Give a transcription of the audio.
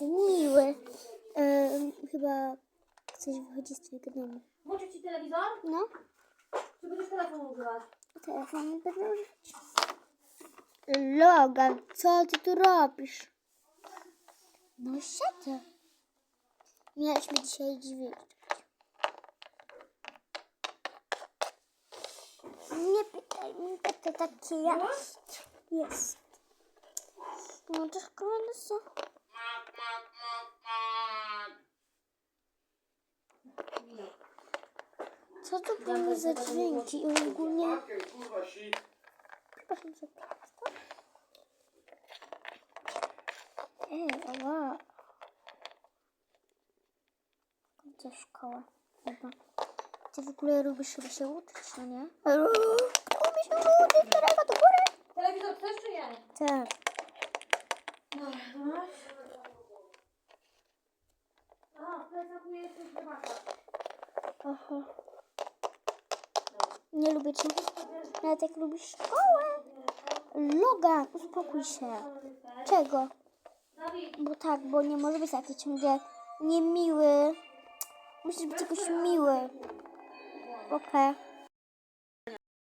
jestem miły. Em, chyba ktoś wychodzi z twojego domu. Włączyć ci telewizor? No, Czy będziesz telefon używać? telefon będę używać. Logan, co ty tu robisz? No siedzę. Mieliśmy dzisiaj drzwi. Nie pytaj mnie, to taki jest. Jest. No to szkoda, co? Co to były za dźwięki i ogólnie... Przepraszam za to. Ej, ała. Gdzie szkoła? Chyba. Ty w ogóle lubisz chyba się uczyć, no nie? Lubisz się uczyć, ręka do góry. Telewizor chcesz czy nie? Tak. Aha. Nie lubię cię. Nawet jak lubisz szkołę. Logan, uspokój się. Czego? Bo tak, bo nie może być taki ciągle niemiły. Musisz być jakoś miły. Okej.